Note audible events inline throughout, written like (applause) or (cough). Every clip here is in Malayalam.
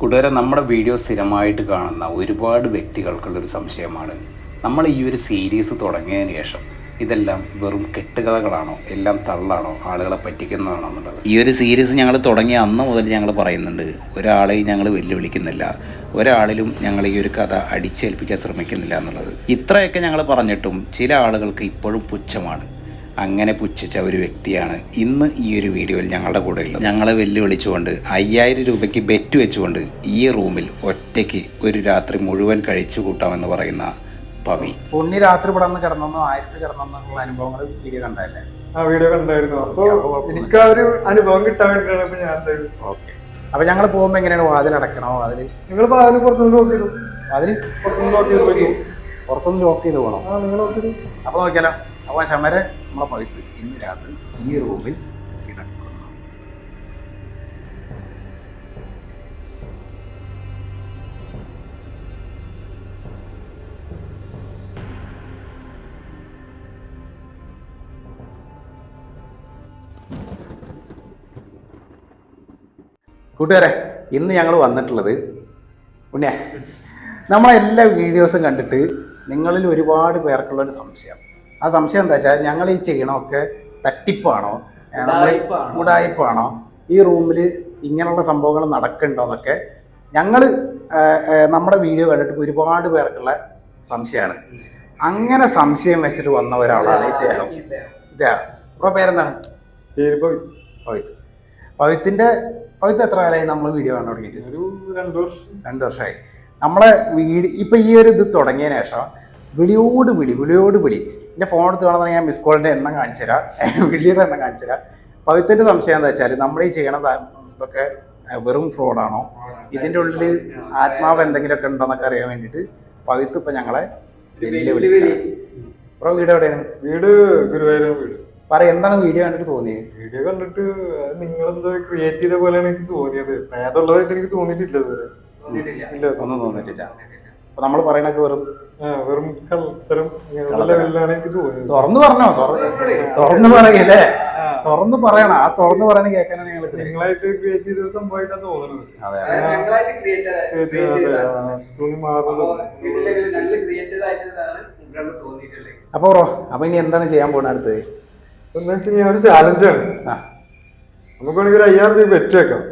കൂട്ടുകാരെ നമ്മുടെ വീഡിയോ സ്ഥിരമായിട്ട് കാണുന്ന ഒരുപാട് വ്യക്തികൾക്കുള്ളൊരു സംശയമാണ്. നമ്മൾ ഈ ഒരു സീരീസ് തുടങ്ങിയതിന് ശേഷം ഇതെല്ലാം വെറും കെട്ടുകഥകളാണോ? എല്ലാം തള്ളാണോ? ആളുകളെ പറ്റിക്കുന്നതാണോ എന്നുള്ളത്? ഈ ഒരു സീരീസ് ഞങ്ങൾ തുടങ്ങിയ അന്ന് മുതൽ ഞങ്ങൾ പറയുന്നുണ്ട് ഒരാളെയും ഞങ്ങൾ വെല്ലുവിളിക്കുന്നില്ല. ഒരാളിലും ഞങ്ങൾ ഈ ഒരു കഥ അടിച്ചേൽപ്പിക്കാൻ ശ്രമിക്കുന്നില്ല എന്നുള്ളത്. ഇത്രയൊക്കെ ഞങ്ങൾ പറഞ്ഞിട്ടും ചില ആളുകൾക്ക് ഇപ്പോഴും പുച്ഛമാണ്. അങ്ങനെ പുച്ഛിച്ച ഒരു വ്യക്തിയാണ് ഇന്ന് ഈ ഒരു വീഡിയോയിൽ ഞങ്ങളുടെ കൂടെ ഉള്ളത്. ഞങ്ങളെ വെല്ലുവിളിച്ചുകൊണ്ട് അയ്യായിരം രൂപയ്ക്ക് ബെറ്റ് വെച്ചുകൊണ്ട് ഈ റൂമിൽ ഒറ്റയ്ക്ക് ഒരു രാത്രി മുഴുവൻ കഴിച്ചു കൂട്ടാമെന്ന് പറയുന്ന പവി. പൊന്നി രാത്രി ഇവിടെ കിടന്നോ കിടന്നെന്നോ ആയിരത്തി കിടന്നെന്നുള്ള അനുഭവങ്ങൾ വീഡിയോ കണ്ടല്ലേ ആ വീഡിയോ കണ്ടായിരുന്നു. അപ്പൊ അപ്പൊ എനിക്ക് ആ ഒരു അനുഭവം കിട്ടാൻ വേണ്ടിയിട്ടാണ് ഞാൻ ഓക്കെ. അപ്പൊ ഞങ്ങൾ പോകുമ്പോ എങ്ങനെയാണ് വാതിൽ അടക്കണോ? അതിൽ നിങ്ങൾ വാതിൽ പുറത്തുനിന്ന് ലോക്ക് ചെയ്തു? വാതിൽ പുറത്തുനിന്ന് ലോക്ക് ചെയ്ത് പോയി പുറത്തുനിന്ന് ലോക്ക് ചെയ്ത് പോകണം? ആ നിങ്ങൾ ലോക്ക് ചെയ്തു? അപ്പൊ നോക്കിയാലോ? അപ്പൊ ശമരെ നമ്മളെ പവിത്ത് ഇന്ന് രാത്രി ഈ റൂമിൽ കിടക്കുന്നു. കൂട്ടുകാരെ ഇന്ന് ഞങ്ങൾ വന്നിട്ടുള്ളത് ഉണ്ണിയ നമ്മളെല്ലാ വീഡിയോസും കണ്ടിട്ട് നിങ്ങളിൽ ഒരുപാട് പേർക്കുള്ള ഒരു സംശയം. ആ സംശയം എന്താ വെച്ചാൽ ഞങ്ങൾ ഈ ചെയ്യണമൊക്കെ തട്ടിപ്പാണോ? ഉടായ്പാണോ ഈ റൂമിൽ ഇങ്ങനെയുള്ള സംഭവങ്ങൾ നടക്കണ്ടോന്നൊക്കെ ഞങ്ങൾ നമ്മുടെ വീഡിയോ കണ്ടിട്ട് ഒരുപാട് പേർക്കുള്ള സംശയമാണ്. അങ്ങനെ സംശയം വെച്ചിട്ട് വന്ന ഒരാളാണ് ഇദ്ദേഹം. ഇദ്ദേഹം. ഇപ്പൊ പേരെന്താണ്? പേര് പവിത്ത് പവിത്തിന്റെ പവിത്ത് എത്ര കാലമായി നമ്മൾ വീഡിയോ കാണാൻ തുടങ്ങിയിട്ട്? ഒരു രണ്ടു വർഷം. രണ്ട് വർഷമായി. നമ്മളെ വീട് ഇപ്പൊ ഈ ഒരു ഇത് തുടങ്ങിയതിന് ശേഷം വിളിയോട് വിളി വിളിയോട് വിളി. എന്റെ ഫോൺ എടുത്ത് വേണമെന്ന് ഞാൻ മിസ് കോളിന്റെ എണ്ണം കാണിച്ചു തരാം. (laughs) വിളിയുടെ എണ്ണം കാണിച്ചു തരാം. പവിത്തിന്റെ സംശയം എന്താ വെച്ചാൽ നമ്മൾ ഈ ചെയ്യണ ഇതൊക്കെ വെറും ഫ്രോഡാണോ ഇതിന്റെ ഉള്ളിൽ ആത്മാവ് എന്തെങ്കിലുമൊക്കെ ഉണ്ടോന്നൊക്കെ അറിയാൻ വേണ്ടിയിട്ട് പവിത്ത് ഇപ്പൊ ഞങ്ങളെ വെല്ലുവിളിച്ചു ഇപ്പൊ വീട് എവിടെയാണ്? വീട് ഗുരുവായൂരാണ് വീട്. പറ എന്താണ് വീഡിയോ കണ്ടിട്ട് തോന്നിയത് വീഡിയോ കണ്ടിട്ട് നിങ്ങളെന്തോ ക്രിയേറ്റ് ചെയ്ത പോലെയാണ് എനിക്ക് തോന്നിയത്. പ്രേതമുള്ളതായിട്ട് എനിക്ക് തോന്നിയിട്ടില്ല ഇല്ല ഒന്നും തോന്നിട്ടില്ല അപ്പൊ നമ്മൾ പറയണൊക്കെ വെറും വെറും കള്ളത്തരം. തുറന്നു പറഞ്ഞോ തുറ- തുറന്നു പറയല്ലേ? തുറന്നു പറയണം. ആ തുറന്നു പറയണ കേൾക്കാനാണ് ഞങ്ങൾ നിങ്ങളായിട്ട് ക്രിയേറ്റ് ചെയ്ത തോന്നുന്നത് തുണി മാറുന്നത്. അപ്പൊ ബ്രോ അപ്പൊ ഇനി എന്താണ് ചെയ്യാൻ പോണ അടുത്തത് എന്താ ഒരു ചാലഞ്ചാണ് ആ. നമുക്ക് വേണമെങ്കിൽ ഒരു അയ്യായിരം രൂപ ബെറ്റ് വെക്കാം.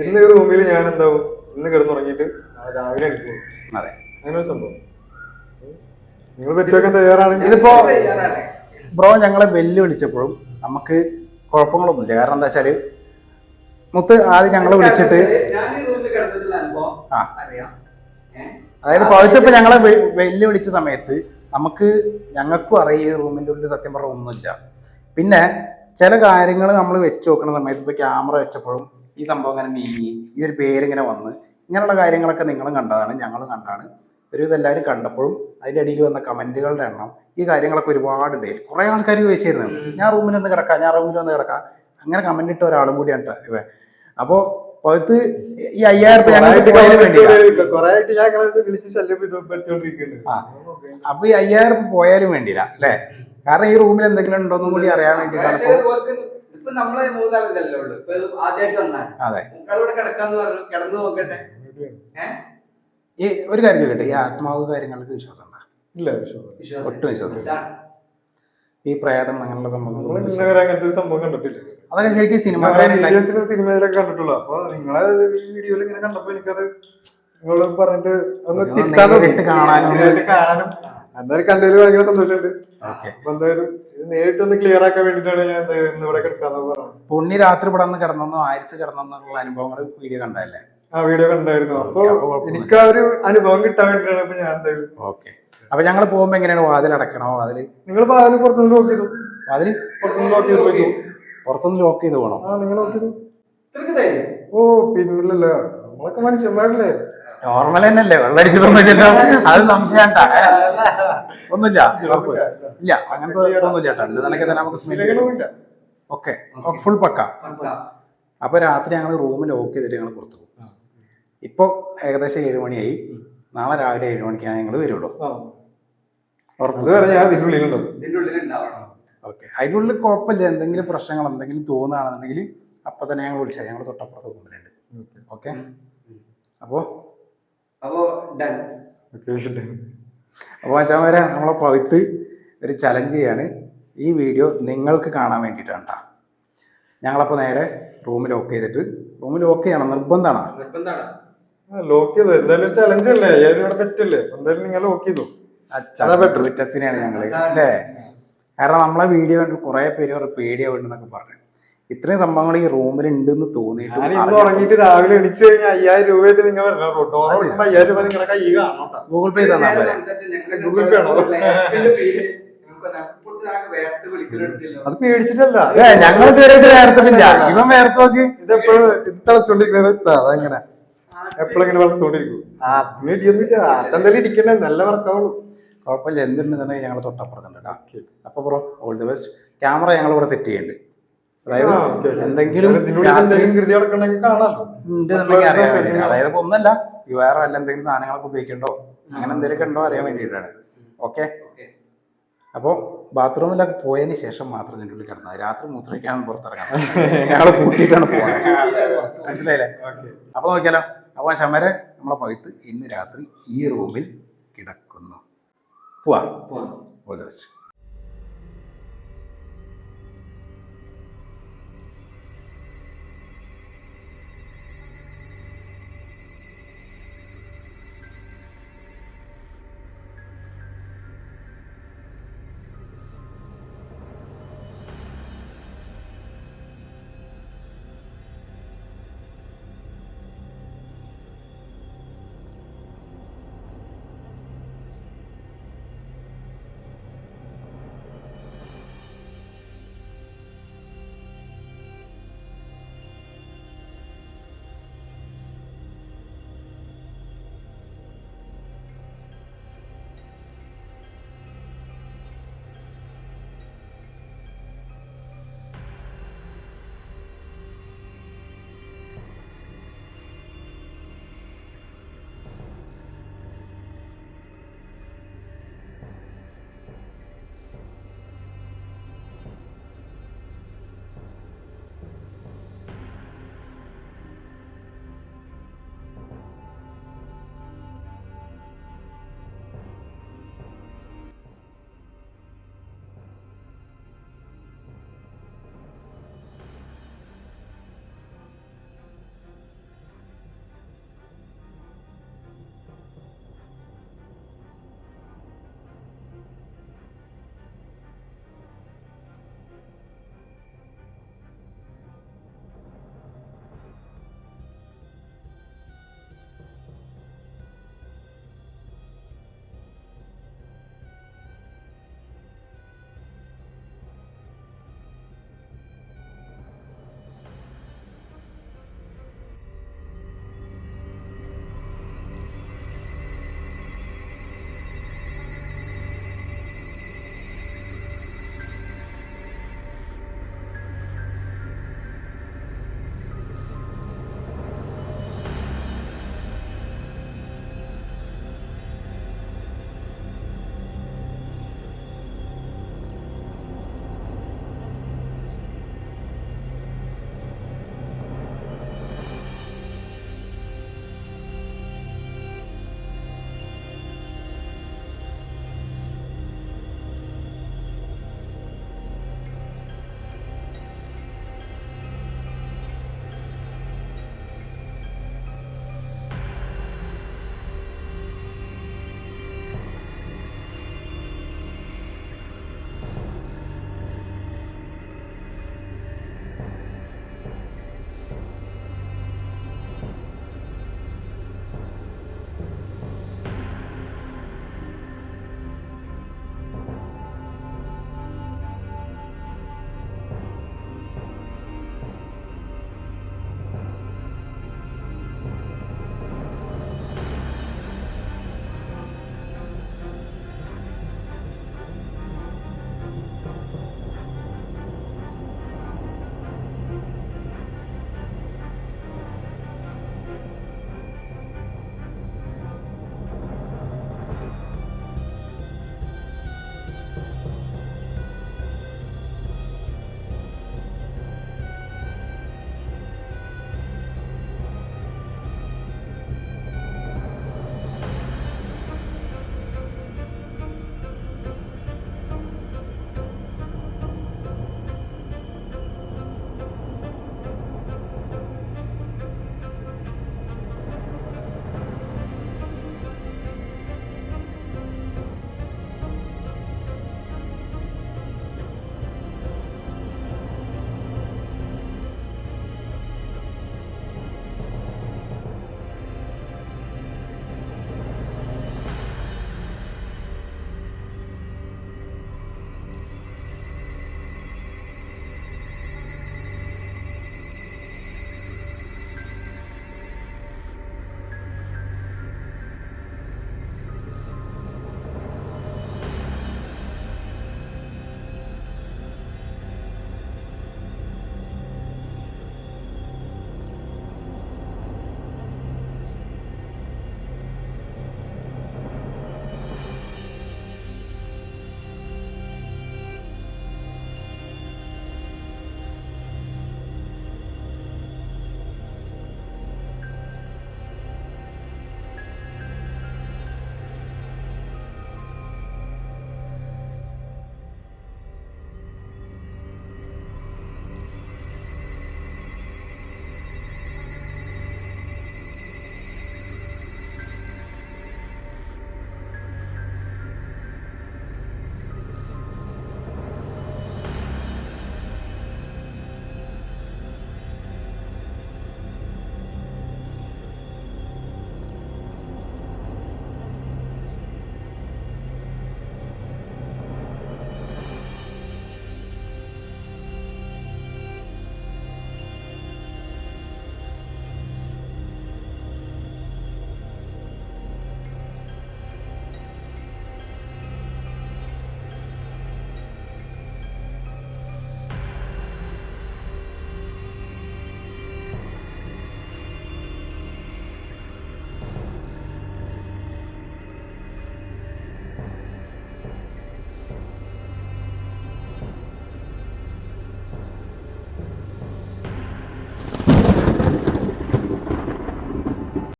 ഇന്ന് ഈ റൂമിൽ ഞാൻ എന്താവും ഇന്ന് കിടന്നുറങ്ങിയിട്ട് രാവിലെ എനിക്ക് അതെ. അങ്ങനെ ഒരു സംഭവം. നിങ്ങൾ തയ്യാറാണെങ്കിൽ ഇതിപ്പോ തയ്യാറാണ്. ബ്രോ ഞങ്ങളെ വെല്ലുവിളിച്ചപ്പോഴും നമുക്ക് കുഴപ്പങ്ങളൊന്നുമില്ല. കാരണം എന്താ വെച്ചാൽ മുത്ത് ആദ്യം ഞങ്ങളെ വിളിച്ചിട്ട് ഞാൻ ഈ റൂമിൽ കിടന്നിട്ടുള്ള അനുഭവം ആ. അതായത് പവിത്ര ഞങ്ങളെ വെല്ലുവിളിച്ച സമയത്ത് നമുക്ക് ഞങ്ങൾക്കും അറിയാം ഈ റൂമിന്റെ ഉള്ളിൽ സത്യം പറഞ്ഞ ഒന്നുമില്ല. പിന്നെ ചില കാര്യങ്ങൾ നമ്മൾ വെച്ച് നോക്കുന്ന സമയത്ത് ഇപ്പൊ ക്യാമറ വെച്ചപ്പോഴും ഈ സംഭവം ഇങ്ങനെ നീങ്ങി ഈ ഒരു പേരിങ്ങനെ വന്ന് ഇങ്ങനെയുള്ള കാര്യങ്ങളൊക്കെ നിങ്ങളും കണ്ടതാണ് ഞങ്ങളും കണ്ടാണ്. ഒരു ഇതെല്ലാവരും കണ്ടപ്പോഴും അതിന്റെ അടിയിൽ വന്ന കമന്റുകളുടെ എണ്ണം ഈ കാര്യങ്ങളൊക്കെ ഒരുപാട് ഉണ്ട് കുറെ ആൾക്കാർ ചോദിച്ചിരുന്നു. ഞാൻ റൂമിൽ ഒന്ന് കിടക്കാം ഞാൻ റൂമിൽ ഒന്ന് കിടക്കാം. അങ്ങനെ കമന്റ് ഇട്ട ഒരാളും കൂടിയാണ് ട്ടോ അപ്പോൾ അപ്പോ പഴുത്ത് ഈ അയ്യായിരം. അപ്പൊ ഈ അയ്യായിരം രൂപ പോയാലും വേണ്ടിയില്ല അല്ലേ? കാരണം ഈ റൂമിൽ എന്തെങ്കിലും ഉണ്ടോന്നും കൂടി അറിയാൻ വേണ്ടിയിട്ടാണ് അതെ. ഇവിടെ കിടക്കാന്ന് പറഞ്ഞു കിടന്നു നോക്കട്ടെ. ഈ ഒരു കാര്യം ചോദിക്കട്ടെ ഈ ആത്മാവ് കാര്യങ്ങൾക്ക് വിശ്വാസം ഉണ്ടോ ഇല്ല വിശ്വാസം വിശ്വാസം. ഒട്ടും വിശ്വാസമില്ല. ഈ പ്രേതം അങ്ങനെയുള്ള സംഭവങ്ങൾ ഇന്നവരെ അങ്ങനത്തെ ഒരു സംഭവം കണ്ടിട്ടില്ല. അതൊക്കെ ശരിക്കും സിനിമ സിനിമയിലൊക്കെ കണ്ടിട്ടുള്ളൂ. അപ്പൊ നിങ്ങളെ വീഡിയോയിൽ ഇങ്ങനെ കണ്ടപ്പോ എനിക്കത് നിങ്ങളോട് പറഞ്ഞിട്ട് ഒന്ന് തിരുത്താൻ കാണാനും. കാണാനും. എന്തായാലും കണ്ടതിൽ ഭയങ്കര സന്തോഷമുണ്ട്. ഓക്കെ. അപ്പൊ എന്തായാലും ഇത് നേരിട്ടൊന്ന് ക്ലിയർ ആക്കാൻ വേണ്ടിട്ടാണ് ഞാൻ ഇവിടെ കിടക്കാന്ന് പറഞ്ഞത്. പുണ്ണി രാത്രി ഇവിടെ നിന്ന് കിടന്നെന്നോ ആയിരത്തി കിടന്നെന്നുള്ള അനുഭവങ്ങൾ വീഡിയോ കണ്ടല്ലേ ആ വീഡിയോ കണ്ടായിരുന്നു. അപ്പൊ. എനിക്ക് ആ ഒരു അനുഭവം കിട്ടാൻ വേണ്ടിയിട്ടാണ് ഇപ്പൊ ഞാൻ ഓക്കെ. അപ്പൊ ഞങ്ങൾ പോകുമ്പോ എങ്ങനെയാണ് വാതിൽ അടക്കണോ? വാതിൽ നിങ്ങൾ വാതിൽ പുറത്തുനിന്ന് ലോക്ക് ചെയ്തു. വാതിൽ പുറത്തുനിന്ന് ലോക്ക് ചെയ്ത് പോയി. പുറത്തുനിന്ന് ലോക്ക് ചെയ്ത് പോകണം ആ നിങ്ങൾ ലോക്ക് ചെയ്തു. ഓ പിന്നില്ലല്ല. നമ്മളൊക്കെ മനുഷ്യന്മാരല്ലേ. നോർമൽ തന്നെയല്ലേ. വെള്ളടിച്ചിട്ടൊന്നുമില്ലല്ലോ അത് സംശയം ഒന്നുമില്ല. ഇല്ല അങ്ങനത്തെ ഒന്നുമില്ല നിനക്ക് തന്നെ നമുക്ക് smell. Okay. Full pakka. Pakka. അപ്പൊ രാത്രി ഞങ്ങൾ റൂം ലോക്ക് ചെയ്തിട്ട് ഞങ്ങൾ പുറത്തു പോകും. ഇപ്പൊ ഏകദേശം ഏഴ് മണിയായി. നാളെ രാവിലെ ഏഴ് മണിക്കാണ് ഞങ്ങൾ വരുള്ളൂ. ഓക്കെ. അതിനുള്ളിൽ കുഴപ്പമില്ല. എന്തെങ്കിലും പ്രശ്നങ്ങൾ എന്തെങ്കിലും തോന്നുകയാണെന്നുണ്ടെങ്കിൽ അപ്പൊ തന്നെ ഞങ്ങൾ വിളിച്ചാൽ ഞങ്ങൾ തൊട്ടപ്പുറത്ത് റൂമിലുണ്ട് ഓക്കെ. അപ്പോൾ അപ്പോ? ഡൺ. അപ്പോൾ അച്ഛന്മാരെ നമ്മളെ പവിത്ത് ഒരു ചലഞ്ച് ചെയ്യാണ്. ഈ വീഡിയോ നിങ്ങൾക്ക് കാണാൻ വേണ്ടിയിട്ടാണ് കേട്ടോ ഞങ്ങളപ്പോൾ നേരെ റൂം ലോക്ക് ചെയ്തിട്ട് റൂം ലോക്ക് ചെയ്യണം. നിർബന്ധമാണ്? നിർബന്ധാണ് ലോക്ക് ചെയ്തു. എന്തായാലും ഒരു ചലഞ്ച് അല്ലേ? അയ്യായിരം ഇവിടെ പറ്റല്ലേ എന്തായാലും നിങ്ങൾ ലോക്ക് ചെയ്തു. അതാ better. കുറ്റത്തിനാണ് ഞങ്ങൾ. അല്ലേ? കാരണം നമ്മളെ വീഡിയോ കണ്ട് കുറെ പേര് ഒരു പേടിയാവുണ്ടെന്നൊക്കെ പറഞ്ഞു. ഇത്രയും സംഭവങ്ങൾ ഈ റൂമിൽ ഉണ്ടെന്ന് തോന്നിയിട്ട് ഞാൻ ഇന്ന് ഉറങ്ങിയിട്ട് രാവിലെ എണിച്ചു കഴിഞ്ഞാൽ അയ്യായിരം രൂപയായിട്ട് നിങ്ങൾ വരണം ഡോർ തുറക്കുമ്പോ അയ്യായിരം രൂപ നിങ്ങളുടെ കൈ കാണണം ഗൂഗിൾ പേ തന്നാ പോലെ ഗൂഗിൾ പേ ആണോ? അത് പേടിച്ചിട്ടല്ല. ഞങ്ങൾ ഇതുവരെയായിട്ട് വേർത്തിട്ടില്ല ഇവൻ വേർത്ത് നോക്ക് ഇതെപ്പോഴും ഇത് തിളച്ചോണ്ടിരിക്കുന്ന അതങ്ങനെ? എപ്പോഴും ഇങ്ങനെ വളർത്തോണ്ടിരിക്കും ആ പിന്നെ ഇടിയൊന്നുമില്ല. അതെന്തായാലും ഇരിക്കണ്ടേ നല്ല വർക്കാവുള്ളൂ. കുഴപ്പമില്ല. എന്തുണ്ടെന്നുണ്ടെങ്കിൽ ഞങ്ങൾ തൊട്ടപ്പുറത്തുണ്ട് കേട്ടോ. അപ്പൊ bro all the best camera ഞങ്ങൾ ഇവിടെ സെറ്റ് ചെയ്യുന്നുണ്ട് അതായത്. എന്തെങ്കിലും അതായത് ഒന്നല്ല വേറെ അല്ല എന്തെങ്കിലും സാധനങ്ങളൊക്കെ ഉപയോഗിക്കണ്ടോ? അങ്ങനെ എന്തെങ്കിലും ഉണ്ടോ അറിയാൻ വേണ്ടിയിട്ടാണ്. ഓക്കെ? അപ്പോൾ ബാത്റൂമിലൊക്കെ പോയതിന് ശേഷം മാത്രം ഇതിന്റെ ഉള്ളിൽ കിടന്നത്. രാത്രി മൂത്രിക്കാൻ പുറത്തിറങ്ങാം ഞങ്ങൾ (laughs) കൂട്ടിയിട്ടാണ് പോകുന്നത് മനസ്സിലായില്ലേ? അപ്പൊ നോക്കിയാലോ. അപ്പൊ ശമരെ നമ്മളെ പഴുത്ത് ഇന്ന് രാത്രി ഈ റൂമിൽ കിടക്കുന്നു. പോവാം. All the best